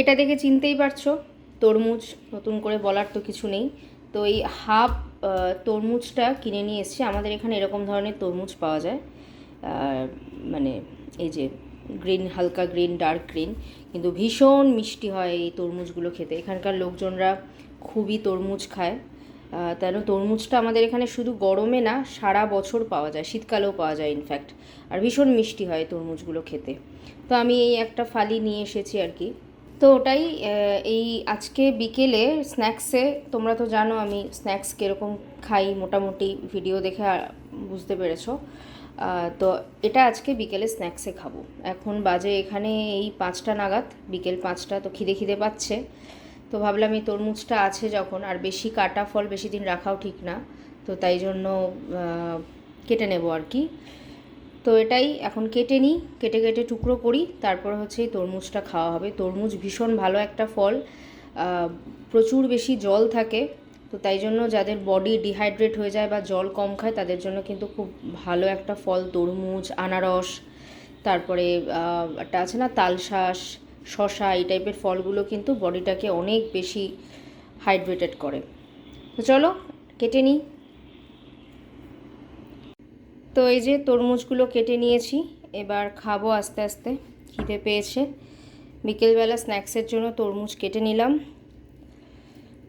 এটা দেখে চিনতেই পারছ, তরমুজ, নতুন করে বলার তো কিছু নেই। তো এই হাফ তরমুজটা কিনে নিয়ে এসেছি, আমাদের এখানে এরকম ধরনের তরমুজ পাওয়া যায়। মানে এই যে গ্রিন, হালকা গ্রিন, ডার্ক গ্রিন, কিন্তু ভীষণ মিষ্টি হয় এই তরমুজগুলো খেতে। এখানকার লোকজনরা খুবই তরমুজ খায়। কেন তরমুজটা আমাদের এখানে শুধু গরমে না, সারা বছর পাওয়া যায়, শীতকালেও পাওয়া যায় ইনফ্যাক্ট আর ভীষণ মিষ্টি হয় তরমুজগুলো খেতে। তো আমি এই একটা ফালি নিয়ে এসেছি আর কি। তো ওটাই এই আজকে বিকেলে স্ন্যাক্সে, তোমরা তো জানো আমি স্ন্যাক্স কীরকম খাই, মোটামুটি ভিডিও দেখে বুঝতে পেরেছ। তো এটা আজকে বিকেলে স্ন্যাক্সে খাব। এখন বাজে এখানে এই পাঁচটা নাগাদ, বিকেল পাঁচটা, তো খিদে খিদে পাচ্ছে। তো ভাবলাম এই তরমুজটা আছে যখন, আর বেশি কাটা ফল বেশি দিন রাখাও ঠিক না। তো তাই জন্য কেটে নেব আর কি। তো এটাই এখন কেটে নিই, কেটে কেটে টুকরো করি, তারপর হচ্ছে এই তরমুজটা খাওয়া হবে। তরমুজ ভীষণ ভালো একটা ফল প্রচুর বেশি জল থাকে, তো তাই জন্য যাদের বডি ডিহাইড্রেট হয়ে যায় বা জল কম খায়, তাদের জন্য কিন্তু খুব ভালো একটা ফল, তরমুজ, আনারস, তারপরে একটা আছে না, তালশাঁস শশা এই টাইপের ফলগুলো কিন্তু বডিটাকে অনেক বেশি হাইড্রেটেড করে। তো চলো, কেটে নিই। তো এই যে তরমুজগুলো কেটে নিয়েছি, এবার খাব আস্তে আস্তে, খিদে পেয়েছে। বিকেলবেলা স্ন্যাক্সের জন্য তরমুজ কেটে নিলাম।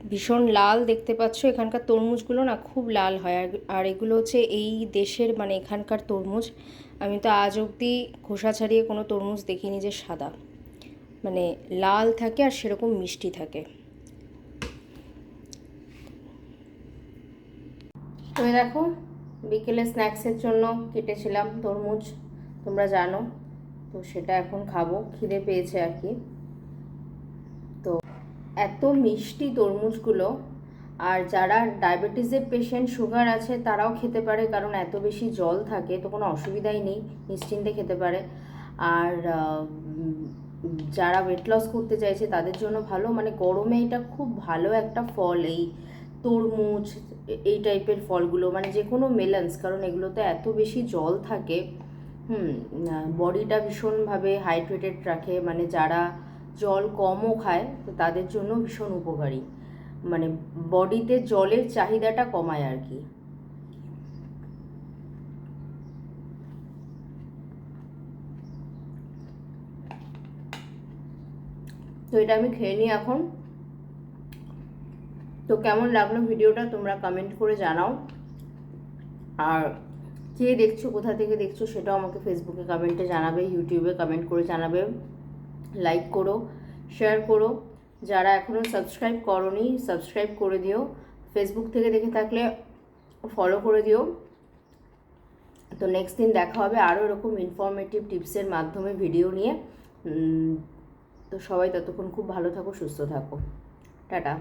ভীষণ লাল দেখতে পাচ্ছ, এখানকার তরমুজগুলো না খুব লাল হয়, আর এগুলো হচ্ছে এই দেশের মানে এখানকার তরমুজ। আমি তো আজ অবধি খোসা ছাড়িয়ে কোনো তরমুজ দেখিনি যে সাদা। মানে লাল থাকে আর সেরকম মিষ্টি থাকে। তো দেখো বিকেলে স্ন্যাক্সের জন্য কেটেছিলাম তরমুজ, তোমরা জানো। তো সেটা এখন খাব, খিদে পেয়েছে আর কি। তো এত মিষ্টি তরমুজগুলো, আর যারা ডায়াবেটিসের পেশেন্ট সুগার আছে, তারাও খেতে পারে, কারণ এত বেশি জল থাকে, তো কোনো অসুবিধাই নেই, নিশ্চিন্তে খেতে পারে। আর যারা ওয়েট লস করতে চাইছে, তাদের জন্য ভালো মানে গরমে এটা খুব ভালো একটা ফল এই তরমুজ, এই টাইপের ফলগুলো মানে যে কোনো মেলন্স কারণ এগুলোতে এত বেশি জল থাকে, হুম, বডিটা ভীষণভাবে হাইড্রেটেড রাখে মানে যারা জল কমও খায়, তো তাদের জন্য ভীষণ উপকারী। মানে বডিতে জলের চাহিদাটা কমায় আর কি। তো এটা আমি খেয়ে নিই এখন। তো কেমন লাগল ভিডিওটা তোমরা কমেন্ট করে জানাও। আর কে দেখছ, কোথা থেকে দেখছ সেটাও আমাকে ফেসবুকে কমেন্টে জানাবে ইউটিউবে কমেন্ট করে জানাবে। লাইক করো শেয়ার করো। যারা এখনও সাবস্ক্রাইব করনি সাবস্ক্রাইব করে দিও। ফেসবুক থেকে দেখে থাকলে ফলো করে দিও। তো নেক্সট দিন দেখা হবে আরও এরকম ইনফরমেটিভ টিপসের মাধ্যমে ভিডিও নিয়ে। তো সবাই ততক্ষণ খুব ভালো থাকো, সুস্থ থাকো। টাটা।